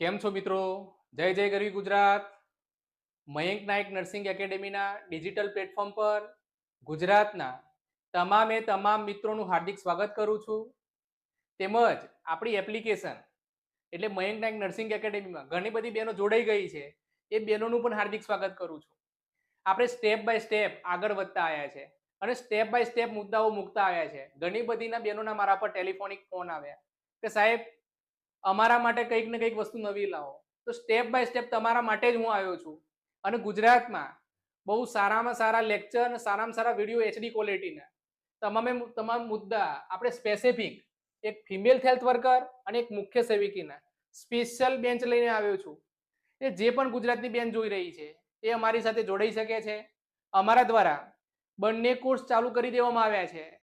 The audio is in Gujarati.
કેમ છો મિત્રો? જય જય ગરવી ગુજરાત. મયંક નાયક નર્સિંગ એકેડેમીના ડિજિટલ પ્લેટફોર્મ પર ગુજરાતના તમામે તમામ મિત્રોનું હાર્દિક સ્વાગત કરું છું. તેમજ આપણી એપ્લિકેશન, એટલે મયંક નાયક નર્સિંગ એકેડેમીમાં ઘણી બધી બહેનો જોડાઈ ગઈ છે. એ બહેનોનું પણ હાર્દિક સ્વાગત કરું છું. આપણે સ્ટેપ બાય સ્ટેપ આગળ વધતા આવ્યા છે. અને સ્ટેપ બાય સ્ટેપ મુદ્દાઓ મૂકતા આવ્યા છે. ઘણી બધીના બહેનોના મારા પર ટેલિફોનિક ફોન આવ્યા કે સાહેબ, અમારા માટે કંઈક ને કંઈક વસ્તુ નવી લાવો. તો સ્ટેપ બાય સ્ટેપ તમારા માટે જ હું આવ્યો છું. અને ગુજરાતમાં બહુ સારામાં સારા લેક્ચર અને સારામાં સારા વીડિયો એચડી ક્વોલિટીના તમામે તમામ મુદ્દા આપણે સ્પેસિફિક એક ફિમેલ હેલ્થ વર્કર અને એક મુખ્ય સેવિકીના સ્પેશિયલ બેન્ચ લઈને આવ્યો છું. એ જે પણ ગુજરાતની બેન જોઈ રહી છે, એ અમારી સાથે જોડાઈ શકે છે. અમારા દ્વારા બંને કોર્સ ચાલુ કરી દેવામાં આવ્યા છે.